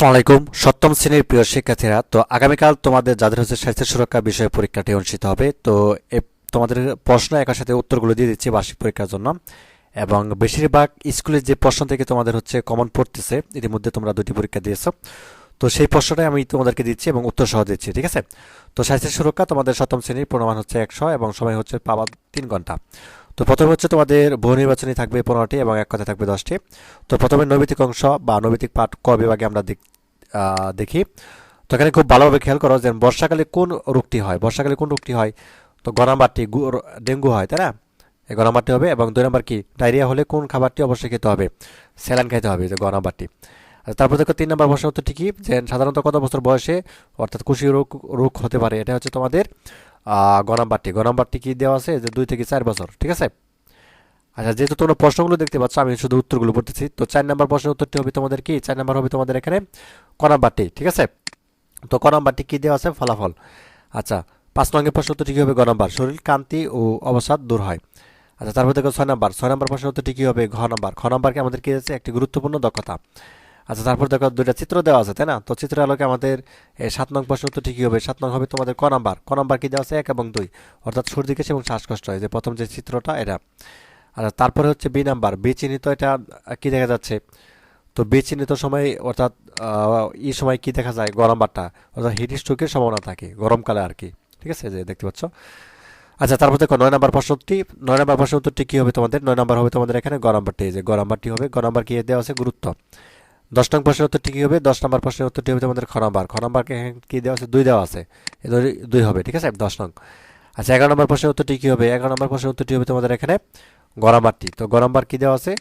আসসালামু আলাইকুম। সপ্তম শ্রেণির প্রিয় শিক্ষার্থীরা, তো আগামীকাল তোমাদের যাদের হচ্ছে স্বাস্থ্য সুরক্ষা বিষয়ে পরীক্ষাটি অনুষ্ঠিত হবে, তো তোমাদের প্রশ্ন একার সাথে উত্তরগুলো দিয়ে দিচ্ছি বার্ষিক পরীক্ষার জন্য। এবং বেশিরভাগ স্কুলের যে প্রশ্ন থেকে তোমাদের হচ্ছে কমন পড়তেছে, ইতিমধ্যে তোমরা দুটি পরীক্ষা দিয়েছ। তো সেই প্রশ্নটাই আমি তোমাদেরকে দিচ্ছি এবং উত্তর সহ দিচ্ছি, ঠিক আছে? তো স্বাস্থ্য সুরক্ষা তোমাদের সপ্তম শ্রেণির প্রমাণ হচ্ছে একশো এবং সময় হচ্ছে পাওয়া তিন ঘণ্টা। তো প্রথমে হচ্ছে তোমাদের বহু নির্বাচনী থাকবে পনেরোটি এবং এক কথা থাকবে দশটি। তো প্রথমে নৈমিতিক অংশ বা নৈমিতিক পাঠ ক বিভাগে আমরা দেখ- তো এখানে খুব ভালোভাবে খেয়াল করো যে বর্ষাকালে কোন রোগটি হয়? বর্ষাকালে কোন রোগটি হয়? তো গরমবাটি ডেঙ্গু হয়, তাই না? এই গরমবাটি হবে এবং দুই নম্বর কি? ডায়রিয়া হলে কোন খাবারটি অবশ্যই খেতে হবে? স্যালান খেতে হবে, যে গরমবাটি আর তারপর দেখো তিন নম্বর প্রশ্ন উত্তর ঠিকই যে সাধারণত কত বছর বয়সে, অর্থাৎ কুশি রোগ রোগ হতে পারে? এটা হচ্ছে তোমাদের গরমবাটি গরমবাটি কি দেওয়া আছে? যে দুই থেকে চার বছর, ঠিক আছে? আচ্ছা যেহেতু তোমরা প্রশ্নগুলো দেখতে পাচ্ছ, আমি শুধু উত্তরগুলো পড়তেছি। তো চার নম্বর প্রশ্নের উত্তরটি হবে তোমাদের কি? চার নম্বর হবে তোমাদের এখানে কনামবাটি ঠিক আছে? তো কনামবাটি কী দেওয়া আছে? ফলাফল। আচ্ছা পাঁচ নম্বর প্রশ্ন উত্তরটি কি হবে? গ নম্বর। শরীর কান্তি ও অবসাদ দূর হয়। আচ্ছা তারপর দেখো ছয় নম্বর। ছয় নম্বর প্রশ্ন উত্তরটি কী হবে? ঘ নম্বর। খ নম্বরকে আমাদের কি আছে একটি গুরুত্বপূর্ণ দক্ষতা। আচ্ছা তারপর দেখো দুইটা চিত্র দেওয়া আছে, তাই না? তো চিত্রের আলোকে আমাদের সাত নং প্রশ্ন উত্তরটি কি হবে? সাত নং হবে তোমাদের ক নাম্বার। ক নাম্বার কী দেওয়া আছে? এক এবং দুই। অর্থাৎ সর্দি, কাশি এবং শ্বাসকষ্ট। হয় যে প্রথম যে চিত্রটা, এটা। আর তারপরে হচ্ছে বি নাম্বার বি চিহ্নিত এটা কি দেখা যাচ্ছে? তো বি চিহ্নিত সময় অর্থাৎ এই সময় কি দেখা যায়? গরমবারটা অর্থাৎ হিট স্ট্রোকের সম্ভাবনা থাকে গরমকালে আর কি। ঠিক আছে? যে দেখতে পাচ্ছ? আচ্ছা তারপর দেখো নয় নম্বর প্রশ্নটি, নয় নম্বর প্রশ্ন উত্তরটি কি হবে তোমাদের? নয় নম্বর হবে তোমাদের এখানে গরমবারটি যে গরমবারটি হবে গরমবার কি দেওয়া আছে গুরুত্ব। দশ নম্বর প্রশ্নের উত্তরটি কি হবে? দশ নম্বর প্রশ্নের উত্তরটি হবে তোমাদের খ নম্বর খ নম্বরকে দেওয়া আছে? দুই দেওয়া আছে। দুই হবে, ঠিক আছে? দশ নং। আচ্ছা এগারো নম্বর প্রশ্নের উত্তরটি কী হবে? এগারো নম্বর প্রশ্নের উত্তরটি হবে তোমাদের এখানে গরমবারটি তো গরমবার কী দেওয়া আছে?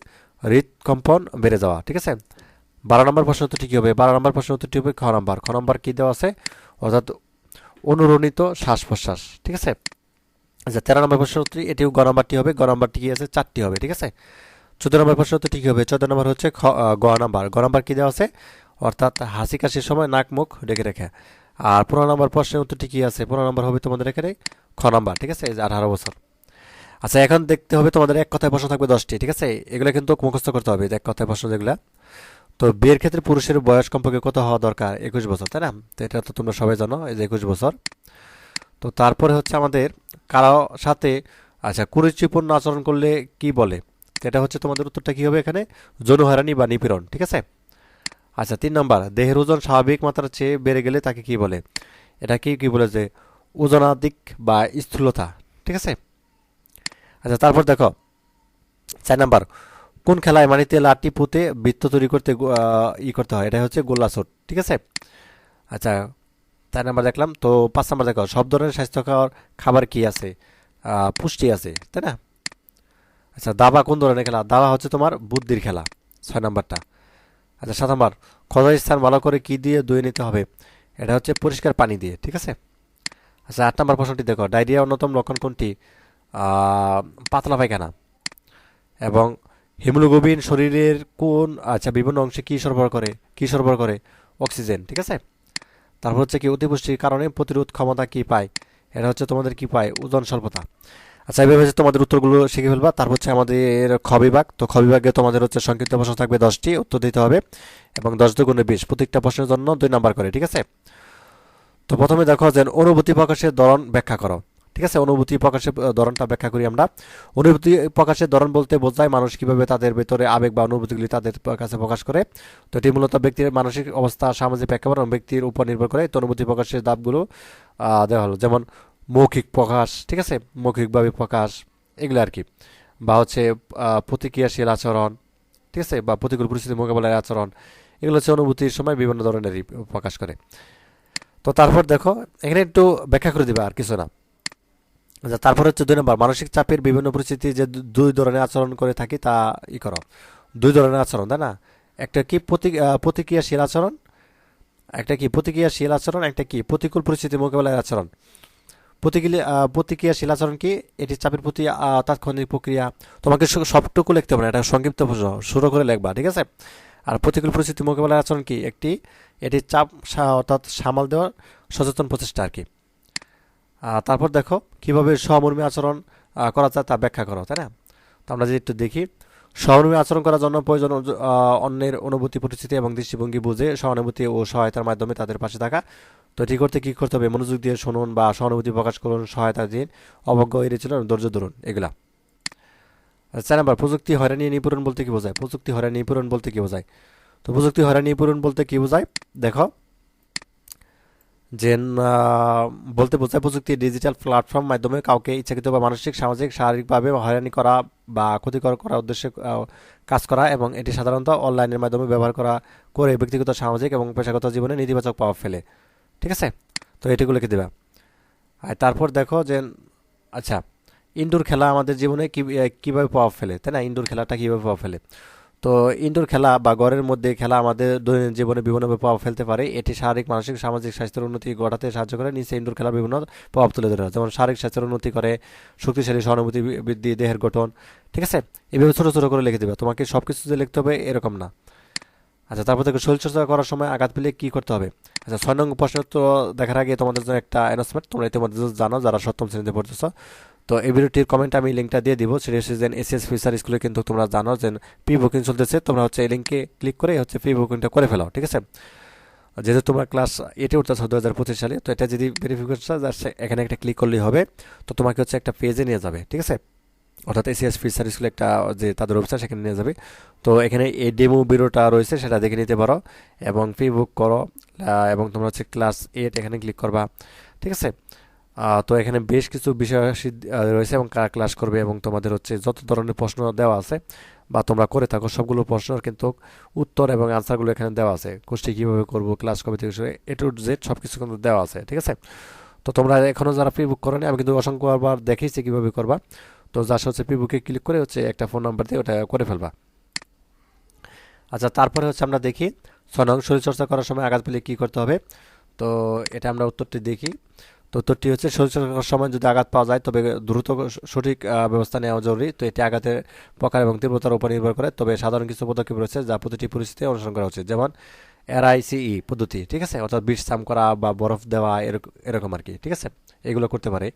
হৃদকম্পন বেড়ে যাওয়া, ঠিক আছে? বারো নম্বর প্রশ্ন উত্তরটি কি হবে? বারো নম্বর প্রশ্ন উত্তরটি হবে খ নম্বর। খ নম্বর কি দেওয়া আছে? অর্থাৎ অনুরণিত শ্বাস প্রশ্বাস ঠিক আছে? আচ্ছা তেরো নম্বর প্রশ্ন উত্তরটি, এটিও গরমবারটি হবে। গরমবারটি কি আছে, চারটি হবে, ঠিক আছে? চোদ্দ নম্বর প্রশ্ন উত্তর ঠিক হবে? চোদ্দ নম্বর হচ্ছে খ গ নাম্বার। গ নাম্বার কি দেওয়া আছে? অর্থাৎ হাসি কাশির সময় নাক মুখ ডেকে রেখে। আর পনেরো নম্বর প্রশ্নের উত্তরটি কি আছে? পনেরো নম্বর হবে তোমাদের এখানে খ নাম্বার, ঠিক আছে? আঠারো বছর। আচ্ছা এখন দেখতে হবে তোমাদের এক কথায় প্রশ্ন থাকবে দশটি, ঠিক আছে? এগুলো কিন্তু মুখস্থ করতে হবে এক কথায় প্রশ্ন যেগুলো। তো বিয়ের ক্ষেত্রে পুরুষের বয়স কমপক্ষে কত হওয়া দরকার? একুশ বছর, তাই না? তো এটা তো তোমরা সবাই জানো, এই যে একুশ বছর। তো তারপরে হচ্ছে আমাদের কারও সাথে আচ্ছা কুরুচিপূর্ণ আচরণ করলে কি বলে? এটা হচ্ছে তোমাদের উত্তরটা কি হবে এখানে? যৌন হয়রানি বা নিপীড়ন, ঠিক আছে? আচ্ছা তিন নম্বর, দেহের ওজন স্বাভাবিক মাত্রার চেয়ে বেড়ে গেলে তাকে কি বলে? এটা কি কি বলে যে ওজনাধিক বা স্থূলতা, ঠিক আছে? আচ্ছা তারপর দেখো, চার নাম্বার, কোন খেলায় মাটিতে লাঠি পুঁতে বৃত্ত তৈরি করতে ই করতে হয়? এটা হচ্ছে গোল্লাছট, ঠিক আছে? আচ্ছা চার নাম্বার দেখলাম, তো পাঁচ নাম্বার দেখো, সব ধরনের স্বাস্থ্যকর খাবার কি আছে? পুষ্টি আছে, তাই না? আচ্ছা দাবা কোন ধরনের খেলা? দাবা হচ্ছে তোমার বুদ্ধির খেলা, ছয় নাম্বারটা। আচ্ছা সাত নাম্বার, ক্ষত স্থান ভালো করে কি দিয়ে ধুয়ে নিতে হবে? এটা হচ্ছে পরিষ্কার পানি দিয়ে, ঠিক আছে? আচ্ছা আট নাম্বার প্রশ্নটি দেখো ডায়রিয়া অন্যতম লক্ষণ কোনটি? পাতলা পায়খানা এবং হিমোগ্লোবিন শরীরের কোন আচ্ছা বিভিন্ন অংশে কি সরবরাহ করে, কি সরবরাহ করে? অক্সিজেন, ঠিক আছে? তারপর হচ্ছে কি অতিপুষ্টির কারণে প্রতিরোধ ক্ষমতা কি পায়? এটা হচ্ছে তোমাদের কি পায়? ওজন স্বল্পতা। আচ্ছা এইভাবে হচ্ছে তোমাদের উত্তরগুলো শিখে ফেলবা। তারপর হচ্ছে আমাদের খ বিভাগ। তো খ বিভাগে তোমাদের হচ্ছে সংক্ষিপ্ত প্রশ্ন থাকবে দশটি, উত্তর দিতে হবে এবং দশ দুগুণে বিশ প্রত্যেকটা প্রশ্নের জন্য দুই নাম্বার করে, ঠিক আছে? তো প্রথমে দেখো যে অনুভূতি প্রকাশের ধরন ব্যাখ্যা করো। ঠিক আছে? অনুভূতি প্রকাশের ধরনটা ব্যাখ্যা করি আমরা। অনুভূতি প্রকাশের ধরন বলতে বোঝায় মানুষ কীভাবে তাদের ভেতরে আবেগ বা অনুভূতিগুলি তাদের কাছে প্রকাশ করে। তো এটি মূলত ব্যক্তির মানসিক অবস্থা সামাজিক প্রেক্ষাপট এবং ব্যক্তির উপর নির্ভর করে। তো অনুভূতি প্রকাশের আহ, দেওয়া হলো। যেমন মৌখিক প্রকাশ ঠিক আছে? মৌখিকভাবে প্রকাশ এগুলো আর কি। বা হচ্ছে প্রতিক্রিয়াশীল আচরণ ঠিক আছে? বা প্রতিকূল পরিস্থিতি মোকাবেলার আচরণ এগুলো হচ্ছে অনুভূতির সময় বিভিন্ন ধরনেরই প্রকাশ করে। তো তারপর দেখো এখানে একটু ব্যাখ্যা করে দিবে আর কিছু না। তারপর হচ্ছে দুই নম্বর, মানসিক চাপের বিভিন্ন পরিস্থিতি যে দুই ধরনের আচরণ করে থাকি তা ই করো। দুই ধরনের আচরণ, তাই না? একটা কি প্রতিক্রিয়াশীল আচরণ, একটা কি প্রতিক্রিয়াশীল আচরণ, একটা কি প্রতিকূল পরিস্থিতি মোকাবেলার আচরণ। প্রতিক্রিয়া প্রতিক্রিয়াশীল আচরণ কি? এটি চাপের প্রতি তাৎক্ষণিক প্রক্রিয়া। তোমাকে সবটুকু লিখতে হবে না, এটা সংক্ষিপ্ত শুরু করে লিখবা, ঠিক আছে? আর প্রতিকূল পরিস্থিতি মোকাবেলার আচরণ কি? একটি, এটি চাপ অর্থাৎ সামাল দেওয়ার সচেতন প্রচেষ্টা আর কি। তারপর দেখো কীভাবে সহমর্মী আচরণ করা যায় তা ব্যাখ্যা করো, তাই না? তো আমরা যদি একটু দেখি সহানুভূতি আচরণ করার জন্য প্রয়োজন অন্যের অনুভূতি পরিস্থিতি এবং দৃষ্টিভঙ্গি বুঝে সহানুভূতি ও সহায়তার মাধ্যমে তাদের পাশে থাকা। তো এটি করতে কী করতে হবে? মনোযোগ দিয়ে শুনুন বা সহানুভূতি প্রকাশ করুন, সহায়তা দিন, অবজ্ঞ এড়িয়ে চলুন ধৈর্য ধরুন, এগুলা। চার নাম্বার, প্রযুক্তি হয়রানি নিপূরণ বলতে কি বোঝায়? প্রযুক্তি হয়রানি নিপূরণ বলতে কি বোঝায়? তো প্রযুক্তি হয়রানি নিপূরণ বলতে কি বোঝায়? দেখো যে বলতে বোঝায় প্রযুক্তি ডিজিটাল প্ল্যাটফর্ম মাধ্যমে কাউকে ইচ্ছাকৃত বা মানসিক, সামাজিক, শারীরিকভাবে হয়রানি করা বা ক্ষতিকর করার উদ্দেশ্যে কাজ করা এবং এটি সাধারণত অনলাইনের মাধ্যমে ব্যবহার করা করে ব্যক্তিগত, সামাজিক এবং পেশাগত জীবনে নেতিবাচক প্রভাব ফেলে। ঠিক আছে? তো এটিগুলো লিখে দেবা। আর তারপর দেখো যে আচ্ছা ইনডোর খেলা আমাদের জীবনে কী কীভাবে প্রভাব ফেলে? তাই না? ইনডোর খেলাটা কীভাবে প্রভাব ফেলে? তো ইনডোর খেলা বা ঘরের মধ্যে খেলা আমাদের দৈনন্দিন জীবনে বিভিন্নভাবে প্রভাব ফেলতে পারে। এটি শারীরিক, মানসিক, সামাজিক স্বাস্থ্যের উন্নতি ঘটাতে সাহায্য করে। নিচে ইনডোর খেলার বিভিন্ন প্রভাব তুলে ধরে। যেমন শারীরিক স্বাস্থ্যের উন্নতি করে, শক্তিশালী সহানুভূতি বৃদ্ধি, দেহের গঠন, ঠিক আছে? এভাবে ছোটো ছোটো করে লিখে দেবে। তোমাকে সব কিছু যে লিখতে হবে এরকম না। আচ্ছা তারপর দেখো শরীরচর্চা করার সময় আঘাত পেলে কী করতে হবে? আচ্ছা ছয় নং প্রশ্ন তো দেখার আগে তোমাদের জন্য একটা অ্যানাউন্সমেন্ট তোমরা ইতিমধ্যে জানো যারা সপ্তম শ্রেণীতে পড়তেছ। তো এই ভিডিওটির কমেন্ট আমি লিঙ্কটা দিয়ে দিব। সেটা হচ্ছে যে এসএস ফিচার স্কুলে কিন্তু তোমরা জানো যে প্রি বুকিং চলতেছে। তোমরা হচ্ছে এই লিঙ্কে ক্লিক করে হচ্ছে প্রি বুকিংটা করে ফেলো, ঠিক আছে? যেহেতু তোমরা ক্লাস এইটে উঠতেছ দু হাজার পঁচিশ সালে, তো এটা যদি ভেরিফিকেশন এখানে একটা ক্লিক করলেই হবে। তো তোমাকে হচ্ছে একটা পেজে নিয়ে যাবে, ঠিক আছে? অর্থাৎ এসিএস ফিচার স্কুলে একটা, যে তাদের অফিসার সেখানে নিয়ে যাবে। তো এখানে এই ডেমো বিরোটা রয়েছে, সেটা দেখে নিতে পারো। এবং প্রি বুক করো এবং তোমরা হচ্ছে ক্লাস এইট এখানে ক্লিক করবা, ঠিক আছে? তো এখানে বেশ কিছু বিষয় রয়েছে এবং কারা ক্লাস করবে এবং তোমাদের হচ্ছে যত ধরনের প্রশ্ন দেওয়া আছে বা তোমরা করে থাকো, সবগুলো প্রশ্নের কিন্তু উত্তর এবং আনসারগুলো এখানে দেওয়া আছে। কোর্সটি কীভাবে করব ক্লাস কবে থেকে এ টু জেড সব কিছু কিন্তু দেওয়া আছে, ঠিক আছে? তো তোমরা এখনও যারা প্রি বুক করেনি, আমি কিন্তু অসংখ্য বার দেখিয়েছি কীভাবে করবা। তো যার হচ্ছে প্রি বুকে ক্লিক করে হচ্ছে একটা ফোন নাম্বার দিয়ে ওটা করে ফেলবা। আচ্ছা তারপরে হচ্ছে আমরা দেখি, ছয় নং শরীরচর্চা করার সময় আঘাত পেলে কী করতে হবে? তো এটা আমরা উত্তরটি দেখি। তো উত্তরটি হচ্ছে শরীরচর্চা করার সময় যদি আঘাত পাওয়া যায়, তবে দ্রুত সঠিক ব্যবস্থা নেওয়া জরুরি। তো এটি আঘাতের প্রকার এবং তীব্রতার উপর নির্ভর করে। তবে সাধারণ কিছু পদক্ষেপ রয়েছে যা প্রতিটি পরিস্থিতি অনুসরণ করা উচিত। যেমন এরআইসিই পদ্ধতি, ঠিক আছে? অর্থাৎ বিষ চাম করা বা বরফ দেওয়া এরকম আর কি, ঠিক আছে? এগুলো করতে পারে।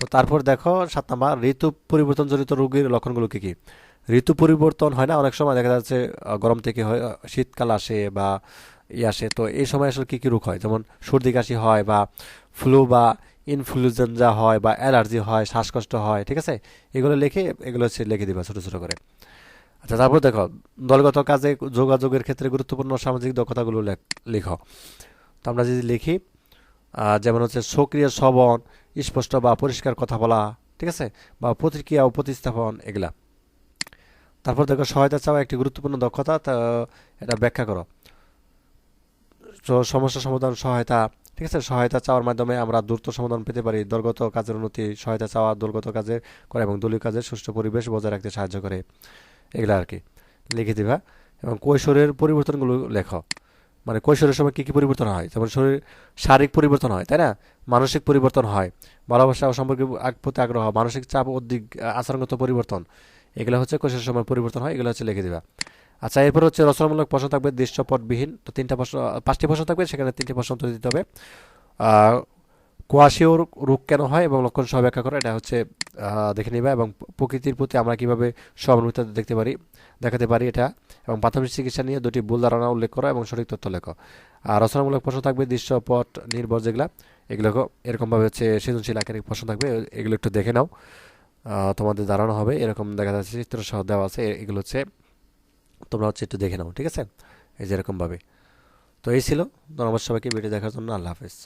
তো তারপর দেখো, সাত নাম্বার, ঋতু পরিবর্তনজনিত রোগের লক্ষণগুলো কী কী? ঋতু পরিবর্তন হয় না? অনেক সময় দেখা যাচ্ছে গরম থেকে হয় শীতকাল আসে বা আসে তো এই সময় আসলে কী কী রোগ হয়? যেমন সর্দি কাশি হয় বা ফ্লু বা ইনফ্লুয়েঞ্জা হয় বা অ্যালার্জি হয়, শ্বাসকষ্ট হয়, ঠিক আছে? এগুলো লিখে এগুলো হচ্ছে লিখে দিবা ছোটো ছোটো করে। আচ্ছা তারপর দেখো, দলগত কাজে যোগাযোগের ক্ষেত্রে গুরুত্বপূর্ণ সামাজিক দক্ষতাগুলো লেখ- তো আমরা যদি লিখি যেমন হচ্ছে সক্রিয় শ্রবণ, স্পষ্ট বা পরিষ্কার কথা বলা, ঠিক আছে? বা প্রতিক্রিয়া ও প্রতিস্থাপন, এগুলা। তারপর দেখো, সহায়তা চাওয়া একটি গুরুত্বপূর্ণ দক্ষতা এটা ব্যাখ্যা করো। সমস্যা সমাধান সহায়তা, ঠিক আছে? সহায়তা চাওয়ার মাধ্যমে আমরা দ্রুত সমাধান পেতে পারি। দলগত কাজের উন্নতি, সহায়তা চাওয়া দলগত কাজের করে এবং দলীয় কাজের সুষ্ঠু পরিবেশ বজায় রাখতে সাহায্য করে। এগুলো আর কি। লিখে দিবা। এবং কৈশোরের পরিবর্তনগুলো লেখো। মানে কৈশোরের সময় কী কী পরিবর্তন হয়? যেমন শরীর, শারীরিক পরিবর্তন হয়, তাই না? মানসিক পরিবর্তন হয়, ভালোবাসা ও সম্পর্কে প্রতি আগ্রহ, মানসিক চাপ উদ্দিক আচরণগত পরিবর্তন, এগুলো হচ্ছে কৈশোরের সময় পরিবর্তন হয়, এগুলো হচ্ছে লিখে দিবা। আচ্ছা এরপর হচ্ছে রচনামূলক প্রশ্ন থাকবে, দৃশ্যপটবিহীন। তো তিনটা প্রশ্ন, পাঁচটি প্রশ্ন থাকবে, সেখানে তিনটি প্রশ্ন উত্তর দিতে হবে। কোয়াশীয় রোগ কেন হয় এবং লক্ষণ সহ ব্যাখ্যা করা, এটা হচ্ছে দেখে নিবা এবং প্রকৃতির প্রতি আমরা কীভাবে সহানুভূতি দেখতে পারি, দেখাতে পারি এটা। এবং প্রাথমিক চিকিৎসা নিয়ে দুটি ভুল ধারণা উল্লেখ করা এবং সঠিক তথ্য লেখো। আর রচনামূলক প্রশ্ন থাকবে, দৃশ্যপট নির্ভর যেগুলা, এগুলো এরকমভাবে হচ্ছে সৃজনশীল আকারে প্রশ্ন থাকবে, এগুলো একটু দেখে নাও। তোমাদের ধারণা হবে, এরকম দেখা যাচ্ছে, চিত্র সহ দেওয়া আছে এগুলো হচ্ছে তোমরা হচ্ছে একটু দেখে নাও, ঠিক আছে? এই যেরকমভাবে তো এই ছিল। ধন্যবাদ সবাইকে, ভিডিও দেখার জন্য আল্লাহ হাফেজ।